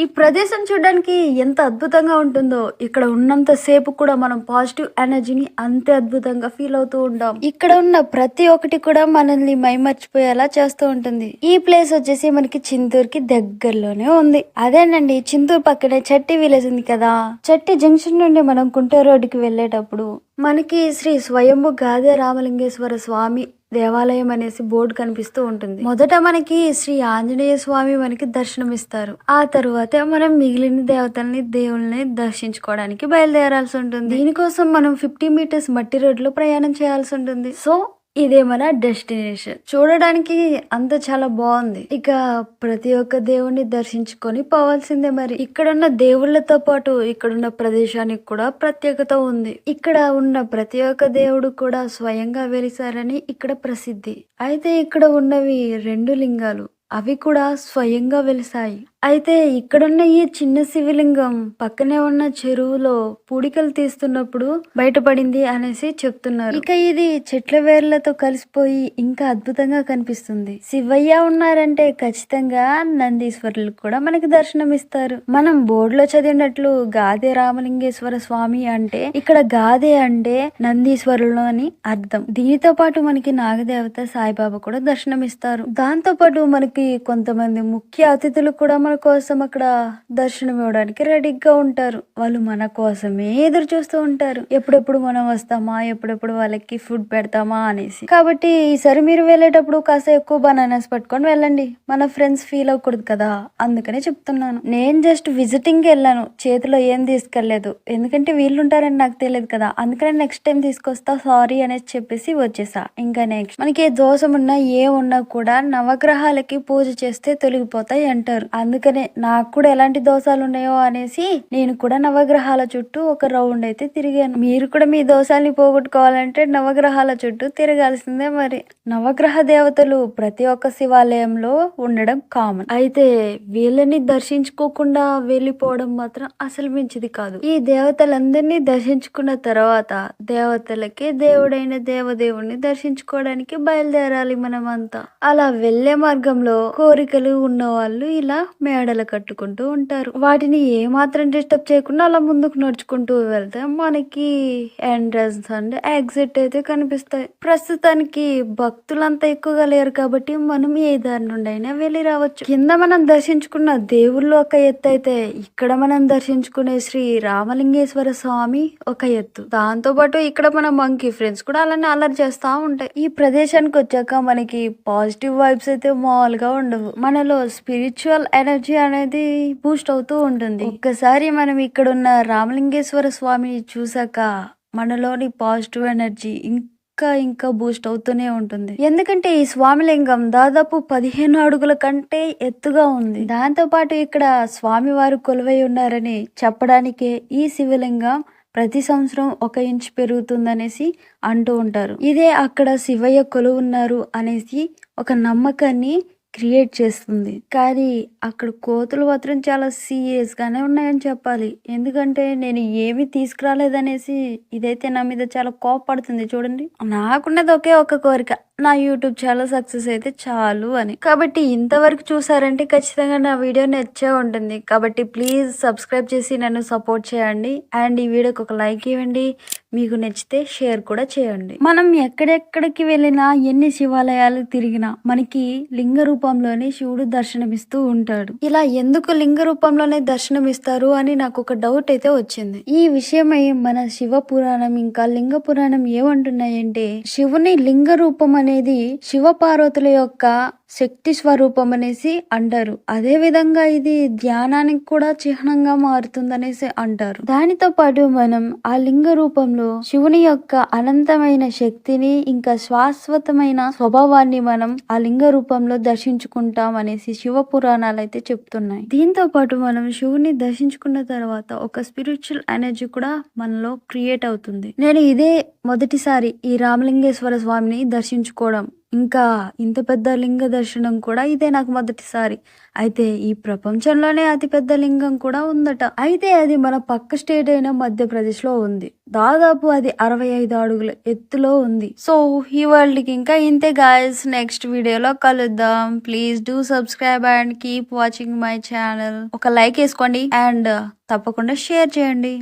ఈ ప్రదేశం చూడడానికి ఎంత అద్భుతంగా ఉంటుందో ఇక్కడ ఉన్నంత సేపు కూడా మనం పాజిటివ్ ఎనర్జీని అంతే అద్భుతంగా ఫీల్ అవుతూ ఉంటాం. ఇక్కడ ఉన్న ప్రతి ఒక్కటి కూడా మనల్ని మైమర్చిపోయేలా చేస్తూ ఉంటుంది. ఈ ప్లేస్ వచ్చేసి మనకి చింతూరుకి దగ్గరలోనే ఉంది. అదేనండి చింతూరు పక్కనే చట్టి విలేజ్ ఉంది కదా. చట్టి జంక్షన్ నుండి మనం కుంట రోడ్డుకి వెళ్ళేటప్పుడు మనకి శ్రీ స్వయంభు గాదే రామలింగేశ్వర స్వామి దేవాలయం అనేసి బోర్డు కనిపిస్తూ ఉంటుంది. మొదట మనకి శ్రీ ఆంజనేయ స్వామి మనకి దర్శనమిస్తారు. ఆ తరువాత మనం మిగిలిన దేవతల్ని దేవుల్ని దర్శించుకోవడానికి బయలుదేరాల్సి ఉంటుంది. దీనికోసం మనం ఫిఫ్టీ మీటర్స్ మట్టి రోడ్లో ప్రయాణం చేయాల్సి ఉంటుంది. సో ఇదే మన డెస్టినేషన్. చూడడానికి అంత చాలా బాగుంది. ఇక ప్రతి ఒక్క దేవుణ్ణి దర్శించుకొని పోవాల్సిందే మరి. ఇక్కడున్న దేవుళ్ళతో పాటు ఇక్కడున్న ప్రదేశానికి కూడా ప్రత్యేకత ఉంది. ఇక్కడ ఉన్న ప్రతి ఒక్క దేవుడు కూడా స్వయంగా వెలిసారని ఇక్కడ ప్రసిద్ధి. అయితే ఇక్కడ ఉన్నవి రెండు లింగాలు. అవి కూడా స్వయంగా వెలిసాయి. అయితే ఇక్కడున్న ఈ చిన్న శివలింగం పక్కనే ఉన్న చెరువులో పూడికలు తీస్తున్నప్పుడు బయటపడింది అనేసి చెప్తున్నారు. ఇక ఇది చెట్ల వేర్లతో కలిసిపోయి ఇంకా అద్భుతంగా కనిపిస్తుంది. శివయ్య ఉన్నారంటే ఖచ్చితంగా నందీశ్వరులు కూడా మనకి దర్శనం ఇస్తారు మనం బోర్డులో చదివినట్లు గాదే రామలింగేశ్వర స్వామి అంటే ఇక్కడ గాదే అంటే నందీశ్వరులు అని అర్థం. దీనితో పాటు మనకి నాగదేవత సాయిబాబా కూడా దర్శనమిస్తారు. దాంతో పాటు మనకి కొంతమంది ముఖ్య అతిథులు కూడా మన కోసం అక్కడ దర్శనం ఇవ్వడానికి రెడీగా ఉంటారు. వాళ్ళు మన కోసమే ఎదురు చూస్తూ ఉంటారు. ఎప్పుడెప్పుడు మనం వస్తామా? ఎప్పుడెప్పుడు వాళ్ళకి ఫుడ్ పెడతామా అనేసి. కాబట్టి ఈసారి మీరు వెళ్ళేటప్పుడు కాస్త ఎక్కువ బనానాస్ పట్టుకొని వెళ్ళండి. మన ఫ్రెండ్స్ ఫీల్ అవ్వకూడదు కదా? అందుకనే చెప్తున్నాను. నేను జస్ట్ విజిటింగ్ వెళ్ళాను. చేతిలో ఏం తీసుకెళ్ళేదు ఎందుకంటే వీళ్ళు ఉంటారని నాకు తెలియదు కదా? అందుకనే నెక్స్ట్ టైం తీసుకొస్తా సారీ అనేసి చెప్పేసి వచ్చేసా. ఇంకా నెక్స్ట్ మనకి ఏ దోషం ఉన్నా ఏ ఉన్నా కూడా నవగ్రహాలకి పూజ చేస్తే తొలగిపోతాయి అంటారు. అందుకనే నాకు కూడా ఎలాంటి దోషాలు ఉన్నాయో అనేసి నేను కూడా నవగ్రహాల చుట్టూ ఒక రౌండ్ అయితే తిరిగాను. మీరు కూడా మీ దోషాలని పోగొట్టుకోవాలంటే నవగ్రహాల చుట్టూ తిరగాల్సిందే మరి. నవగ్రహ దేవతలు ప్రతి ఒక్క శివాలయంలో ఉండడం కామన్ అయితే వీళ్ళని దర్శించుకోకుండా వెళ్ళిపోవడం మాత్రం అసలు మంచిది కాదు. ఈ దేవతలందరినీ దర్శించుకున్న తర్వాత దేవతలకి దేవుడైన దేవదేవుణ్ణి దర్శించుకోవడానికి బయలుదేరాలి మనమంతా. అలా వెళ్ళే మార్గంలో కోరికలు ఉన్న వాళ్ళు ఇలా మేడలు కట్టుకుంటూ ఉంటారు. వాటిని ఏ మాత్రం డిస్టర్బ్ చేయకుండా అలా ముందుకు నడుచుకుంటూ వెళ్తే మనకి ఎంట్రన్స్ అండ్ ఎగ్జిట్ అయితే కనిపిస్తాయి. ప్రస్తుతానికి భక్తులంతా ఎక్కువగా లేరు కాబట్టి మనం ఏ దారి నుండి అయినా వెళ్ళి రావచ్చు. కింద మనం దర్శించుకున్న దేవుళ్ళు ఒక ఎత్తు అయితే ఇక్కడ మనం దర్శించుకునే శ్రీ రామలింగేశ్వర స్వామి ఒక ఎత్తు. దాంతో పాటు ఇక్కడ మన మంకీ ఫ్రెండ్స్ కూడా అలానే అలర్ట్ చేస్తా ఉంటాయి. ఈ ప్రదేశానికి వచ్చాక మనకి పాజిటివ్ వైబ్స్ అయితే మామూలుగా ఉండవు. మనలో స్పిరిచువల్ ఎనర్జీ అనేది బూస్ట్ అవుతూ ఉంటుంది. ఒక్కసారి మనం ఇక్కడ ఉన్న రామలింగేశ్వర స్వామిని చూసాక మనలోని పాజిటివ్ ఎనర్జీ ఇంకా ఇంకా బూస్ట్ అవుతూనే ఉంటుంది. ఎందుకంటే ఈ స్వామిలింగం దాదాపు పదిహేను అడుగుల కంటే ఎత్తుగా ఉంది. దాంతో పాటు ఇక్కడ స్వామివారు కొలువై ఉన్నారని చెప్పడానికే ఈ శివలింగం ప్రతి సంవత్సరం ఒక ఇంచ్ పెరుగుతుందనేసి అంటూ ఉంటారు. ఇదే అక్కడ శివయ్య కొలువున్నారు అనేసి ఒక నమ్మకాన్ని క్రియేట్ చేస్తుంది. కానీ అక్కడ కోతులు మాత్రం చాలా సీరియస్గానే ఉన్నాయని చెప్పాలి. ఎందుకంటే నేను ఏమి తీసుకురాలేదనేసి ఇదైతే నా మీద చాలా కోపడుతుంది చూడండి. నాకున్నది ఒకే ఒక కోరిక. నా యూట్యూబ్ ఛానల్ సక్సెస్ అయితే చాలు అని. కాబట్టి ఇంతవరకు చూసారంటే ఖచ్చితంగా నా వీడియో నచ్చే ఉంటుంది. కాబట్టి ప్లీజ్ సబ్స్క్రైబ్ చేసి నన్ను సపోర్ట్ చేయండి. అండ్ ఈ వీడియోకి ఒక లైక్ ఇవ్వండి. మీకు నచ్చితే షేర్ కూడా చేయండి. మనం ఎక్కడెక్కడికి వెళ్ళినా ఎన్ని శివాలయాలు తిరిగినా మనకి లింగ రూపంలోనే శివుడు దర్శనమిస్తూ ఉంటాడు. ఇలా ఎందుకు లింగ రూపంలోనే దర్శనమిస్తారు అని నాకు ఒక డౌట్ అయితే వచ్చింది. ఈ విషయమై మన శివ పురాణం ఇంకా లింగ పురాణం ఏమంటున్నాయంటే శివుని లింగ రూపం అనేది శివ పార్వతుల యొక్క శక్తి స్వరూపం అనేసి అంటారు. అదే విధంగా ఇది ధ్యానానికి కూడా చిహ్నంగా మారుతుందనేసి అంటారు. దానితో పాటు మనం ఆ లింగ రూపంలో శివుని యొక్క అనంతమైన శక్తిని ఇంకా శాశ్వతమైన స్వభావాన్ని మనం ఆ లింగ రూపంలో దర్శించుకుంటాం అనేసి శివ పురాణాలు అయితే చెప్తున్నాయి. దీంతో పాటు మనం శివుని దర్శించుకున్న తర్వాత ఒక స్పిరిచువల్ ఎనర్జీ కూడా మనలో క్రియేట్ అవుతుంది. నేను ఇదే మొదటిసారి ఈ రామలింగేశ్వర స్వామిని దర్శించుకు చేసుకోవడం. ఇంకా ఇంత పెద్ద లింగ దర్శనం కూడా ఇదే నాకు మొదటిసారి. అయితే ఈ ప్రపంచంలోనే అతిపెద్ద లింగం కూడా ఉందట. అయితే అది మన పక్క స్టేట్ అయిన మధ్యప్రదేశ్లో ఉంది. దాదాపు అది అరవై ఐదు అడుగుల ఎత్తులో ఉంది. సో ఈ వరల్డ్కి ఇంకా ఇంతే గాయస్ నెక్స్ట్ వీడియోలో కలుద్దాం. Please do subscribe and keep watching my channel ఒక లైక్ వేసుకోండి. అండ్ తప్పకుండా షేర్ చేయండి.